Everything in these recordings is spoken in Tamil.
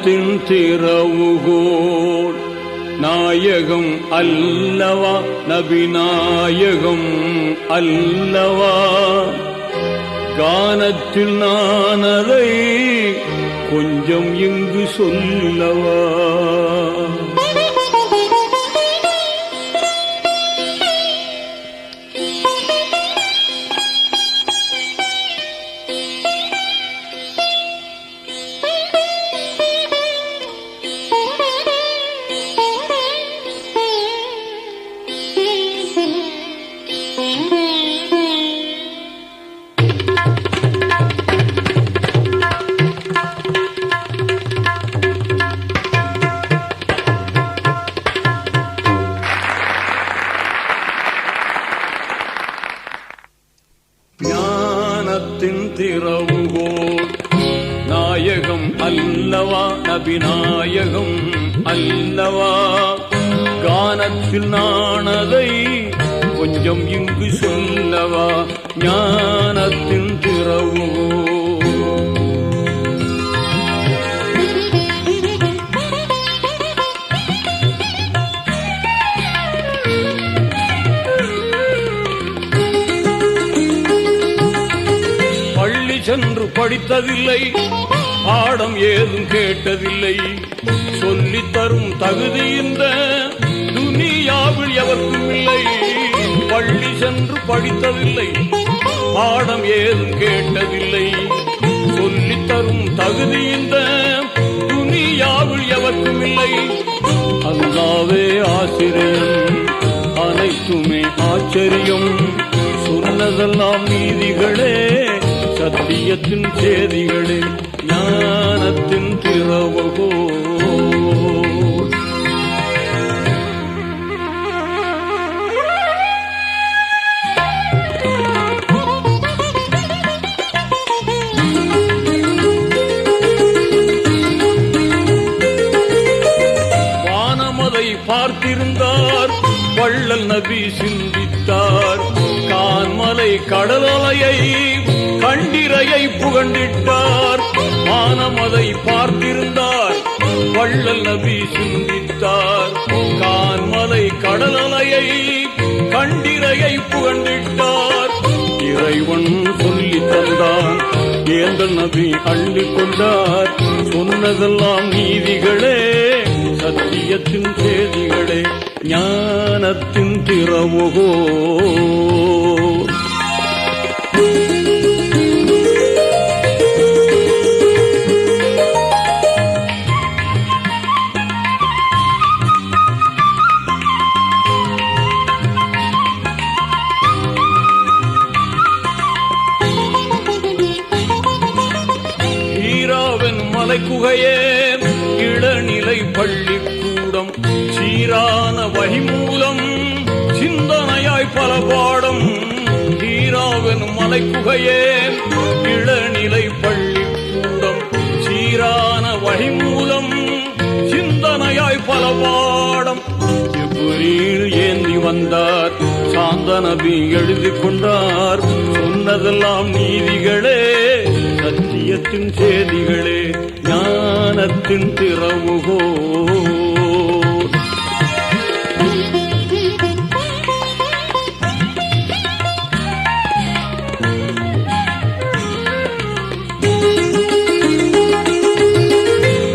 ஞானத்தின் திறவுகோள். நாயகம் அல்லவா? நபிநாயகம் அல்லவா? கானத்தில் நானதை கொஞ்சம் இங்கு சொல்லவா? அல்லவா நபிநாயகம் அல்லவா? கானத்தில் நானதை கொஞ்சம் இங்கு சொல்லவா? ஞானத்தின் திறவுகோல் பள்ளி சென்று படித்ததில்லை. பாடம் ஏதும் கேட்டதில்லை. சொல்லி தரும் தகுதி இந்த துனியாவில் எவருக்கும் இல்லை. பள்ளி சென்று படித்ததில்லை. பாடம் ஏதும் கேட்டதில்லை. சொல்லி தரும் தகுதி இந்த துனியாவில் எவருக்கும் இல்லை. அல்லாவே ஆசிரியர் அனைத்துமே ஆச்சரியம். சொன்னதெல்லாம் நீதிகளே சத்தியத்தின் சேதிகளே. ஞானத்தின் திறவுகோ. வானமலை பார்த்திருந்தார் வள்ளல் நபி சிந்தித்தார். கான்மலை கடலலையை கண்டிரையை புகண்டிட்டார். வானமதை பார்த்திருந்தார். வள்ளல் நபி சிந்தித்தார். கான்மலை கடலலையை கண்டிரையை புகண்டிட்டார் இறைவன் சொல்லி தந்தான். ஏந்தல் நபி அள்ளி கொண்டார். சொன்னதெல்லாம் நீதிகளே சத்தியத்தின் செய்திகளே ஞானத்தின் திறவுகோ மலைக்குகையே இளநிலை பள்ளிக்கூடம் சீரான வழிமூலம் சிந்தனையாய் பல பாடம் ஈராவன் மலைக்குகையே இளநிலை பள்ளிக்கூடம் சீரான வழிமூலம் சிந்தனையாய் பல பாடம். ஜிப்ரீல் ஏந்தி வந்தார் சாந்த நபி எழுதி கொண்டார் சொன்னதெல்லாம் நீதிகளே இதயத்தின் சேதிகளே ஞானத்தின் திறவுகோ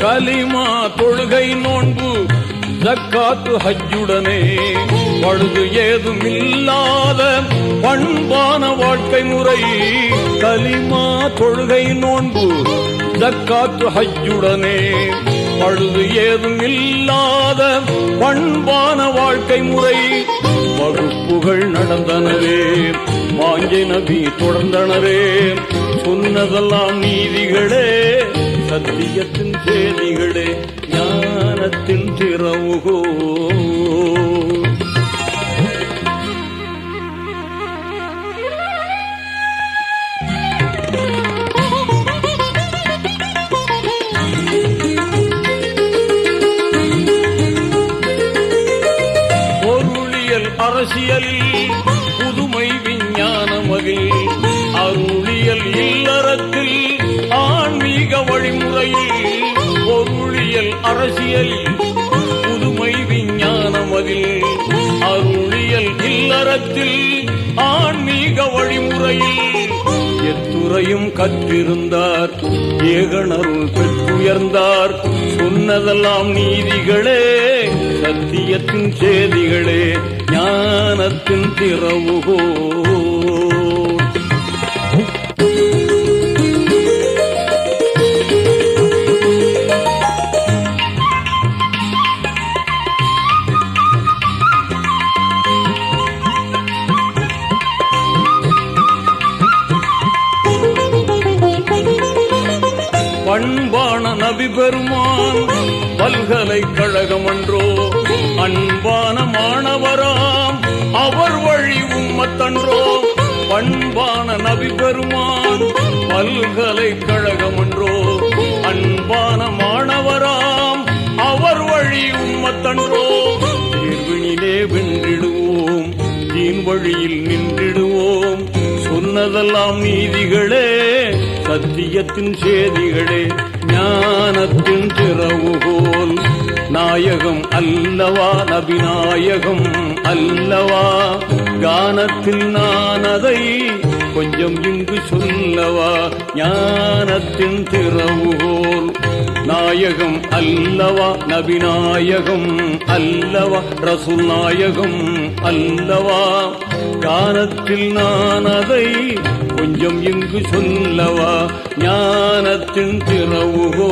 கலிமா தொழுகை நோன்பு ஜக்காத்து ஹஜ்ஜுடனே. பழுது ஏதும் இல்லாத பண்பான வாழ்க்கை முறை. கலிமா தொழுகை நோன்பு தக்காத்து ஹையுடனே பழுது ஏதும் இல்லாத பண்பான வாழ்க்கை முறை. வகுப்புகள் நடந்தனவே வாங்கி நபி தொடர்ந்தனவே. சொன்னதெல்லாம் நீதிகளே சத்தியத்தின் செய்திகளே ஞானத்தின் திறவுகோ. உலகில் அருளியல் இல்லறத்தில் ஆன்மீக வழிமுறையில் பொருளியல் அரசியலில் புதுமை விஞ்ஞானம் அதில் அருளியல் இல்லறத்தில் ஆன்மீக வழிமுறையில். எத்துறையும் கற்றிருந்தார் ஏகனருள் பெற்றுயர்ந்தார் சொன்னதெல்லாம் நீதிகளே சத்தியத்தின் சேதிகளே ஞானத்தின் திறவுகோ பண்பான பெருமான் பல்கலைக்கழகம் அன்றோ அன்பான மாணவராம் அவர் வழி உம்மத்தன்றோ பண்பான நபி பெருமான் பல்கலைக்கழகம் அன்றோ அன்பான மாணவராம் அவர் வழி உம்மத்தன்றோ தீர்வினிலே வென்றிடுவோம் தீன் வழியில் நின்றிடுவோம் சொன்னதெல்லாம் நீதிகளே சத்தியத்தின் சேதிகளே ஞானத்தின் திறவுகோல் நாயகம் அல்லவா? நபிநாயகம் அல்லவா? கானத்தில் நான் அதை கொஞ்சம் இங்கு சொல்லவா? ஞானத்தின் திறவுகோல் நாயகம் அல்லவா நபிநாயகம் அல்லவா ரசூல் நாயகம் அல்லவா? கானத்தில் நான் அதை கொஞ்சம் இங்கு சொல்லவா? ஞானத்தின் திறவுகோ